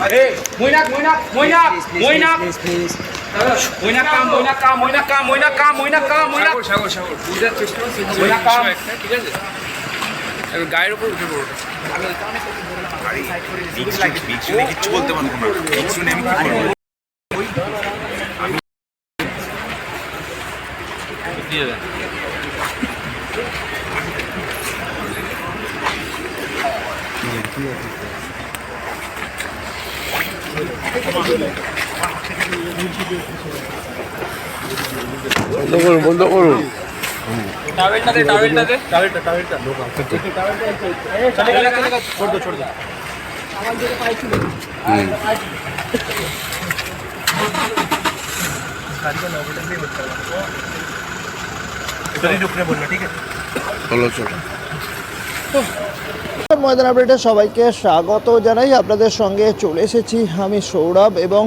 মইনাক মইনাক মইনাক মইনাক মইনাক কাম মইনাক কাম মইনাক কাম মইনাক কাম মইনাক কাম মইনাক সাগর সাগর সাগর বুঝার চেষ্টা করছি ওইটা কাম। ঠিক আছে গায়ের উপর উঠে পড়ো কিছু কিচ্ছু বলতে পারব না কিছু নেই আমি কি করব দিয়ে দেন বন্ধ করুন বন্ধ করুন টাওয়েলটা চলো চলো ময়দান আপডেটে সবাইকে স্বাগত জানাই। আপনাদের সঙ্গে চলে এসেছি আমি সৌরভ এবং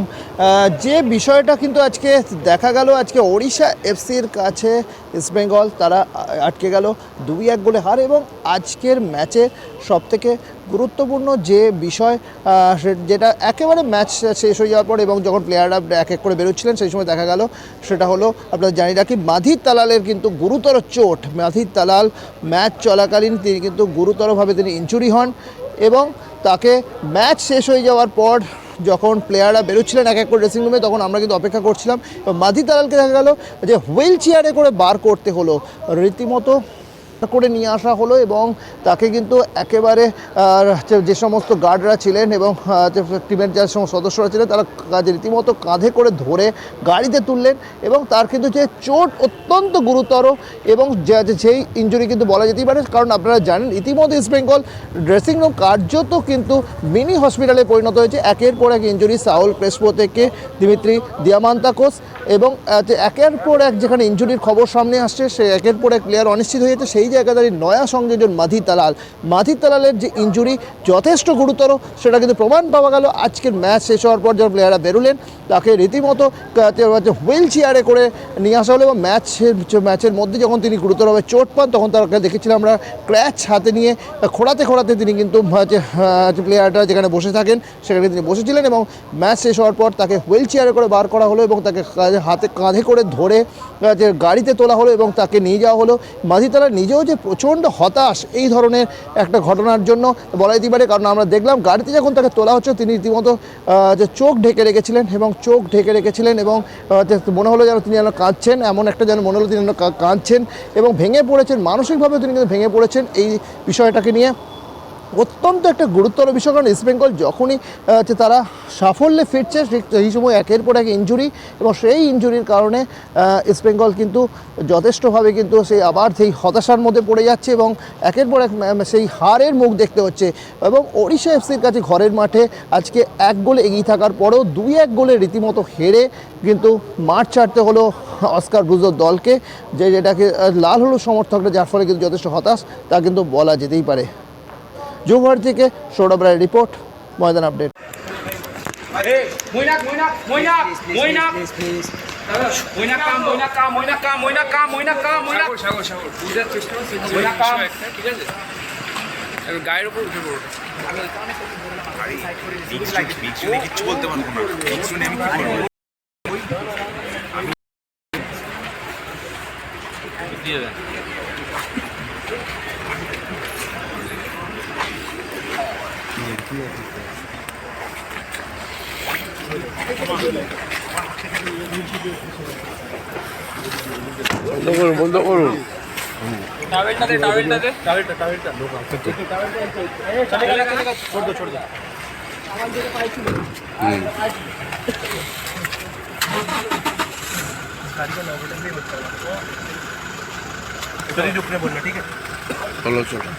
যে বিষয়টা কিন্তু আজকে দেখা গেল, আজকে ওড়িশা এফসির কাছে ইস্টবেঙ্গল তারা আটকে গেল দুই এক গোলে হার এবং আজকের ম্যাচে সবথেকে গুরুত্বপূর্ণ যে বিষয় যেটা একেবারে ম্যাচ শেষ হয়ে যাওয়ার পর এবং যখন প্লেয়াররা এক এক করে বেরোচ্ছিলেন, সেই সময় দেখা গেল সেটা হলো আপনারা জানি রাখি মাধির তালালের কিন্তু গুরুতর চোট। মাধির তালাল ম্যাচ চলাকালীন তিনি কিন্তু গুরুতরভাবে তিনি ইনজুরি হন এবং তাকে ম্যাচ শেষ হয়ে যাওয়ার পর যখন প্লেয়াররা বেরোচ্ছিলেন এক এক করে ড্রেসিং রুমে তখন আমরা কিন্তু অপেক্ষা করছিলাম। মাধি তালালকে দেখা গেল যে হুইল চেয়ারে করে বার করতে হলো। রীতিমতো করে নিয়ে আসা হলো এবং তাকে কিন্তু একেবারে যে- সমস্ত গার্ডরা ছিলেন এবং টিমের যে সমস্ত সদস্যরা ছিলেন তারা কাজে রীতিমতো কাঁধে করে ধরে গাড়িতে তুললেন এবং তার কিন্তু যে চোট অত্যন্ত গুরুতর এবং সেই ইঞ্জুরি কিন্তু বলা যেতেই পারে, কারণ আপনারা জানেন ইতিমধ্যে ইস্ট বেঙ্গল ড্রেসিং রুম কার্যত কিন্তু মিনি হসপিটালে পরিণত হয়েছে। একের পর এক ইঞ্জুরি সাউল ক্রেসপো থেকে দিমিত্রি দিয়ামান্তাকোস এবং একের পর এক যেখানে ইঞ্জুরির খবর সামনে আসছে, সে একের পর এক প্লেয়ার অনিশ্চিত হয়ে যাচ্ছে সেই জায়গায় দাঁড়িয়ে নয়া সংযোজন মাধি তালাল মাধি তালালের যে ইঞ্জুরি যথেষ্ট গুরুতর, সেটা কিন্তু প্রমাণ পাওয়া গেল। আজকের ম্যাচ শেষ হওয়ার পর যখন প্লেয়াররা বেরোলেন, তাকে রীতিমতো হুইল চেয়ারে করে নিয়ে আসা হলো এবং ম্যাচ ম্যাচের মধ্যে যখন তিনি গুরুতরভাবে চোট পান, তখন তাকে দেখেছিলাম আমরা ক্র্যাচ হাতে নিয়ে, খোঁড়াতে খোড়াতে তিনি কিন্তু যে প্লেয়ারটা যেখানে বসে থাকেন, সেখানে তিনি বসেছিলেন এবং ম্যাচ শেষ হওয়ার পর তাকে হুইল চেয়ারে করে বার করা হলো এবং তাকে হাতে কাঁধে করে ধরে যে গাড়িতে তোলা হলো এবং তাকে নিয়ে যাওয়া হলো। মাঝিতালা নিজেও যে প্রচণ্ড হতাশ এই ধরনের একটা ঘটনার জন্য বলা যেতে পারে, কারণ আমরা দেখলাম গাড়িতে যখন তাকে তোলা হচ্ছে, তিনি রীতিমতো যে চোখ ঢেকে রেখেছিলেন এবং চোখ ঢেকে রেখেছিলেন এবং মনে হলো যেন তিনি যেন কাঁদছেন, এমন একটা যেন মনে হলো তিনি যেন কাঁদছেন এবং ভেঙে পড়েছেন মানসিকভাবে তিনি কিন্তু ভেঙে পড়েছেন এই বিষয়টাকে নিয়ে। অত্যন্ত একটা গুরুতর বিষয়, কারণ ইস্টবেঙ্গল যখনই হচ্ছে তারা সাফল্যে ফিরছে এই সময় একের পর এক ইঞ্জুরি এবং সেই ইঞ্জুরির কারণে ইস্টবেঙ্গল কিন্তু যথেষ্টভাবে কিন্তু সেই আবার সেই হতাশার মধ্যে পড়ে যাচ্ছে এবং একের পর এক সেই হারের মুখ দেখতে হচ্ছে। এবং ওড়িশা এফসির কাছে ঘরের মাঠে আজকে এক গোলে এগিয়ে থাকার পরেও দুই এক গোলে রীতিমতো হেরে কিন্তু মাঠ ছাড়তে হলো অস্কার ব্রুজোর দলকে, যে যেটাকে লাল হলুদ সমর্থকরা, যার ফলে কিন্তু যথেষ্ট হতাশ, তা কিন্তু বলা যেতেই পারে। জুভার থেকে সৌরভ রায়ের রিপোর্ট ময়দান আপডেট। গায়ের উপর উঠে কিচ্ছু বলতে পারব না। নেই আমি কি দিয়ে দেন। বন্ধ করুন বন্ধ করুন। টাওয়েলটা দে টাওয়েলটা চলো।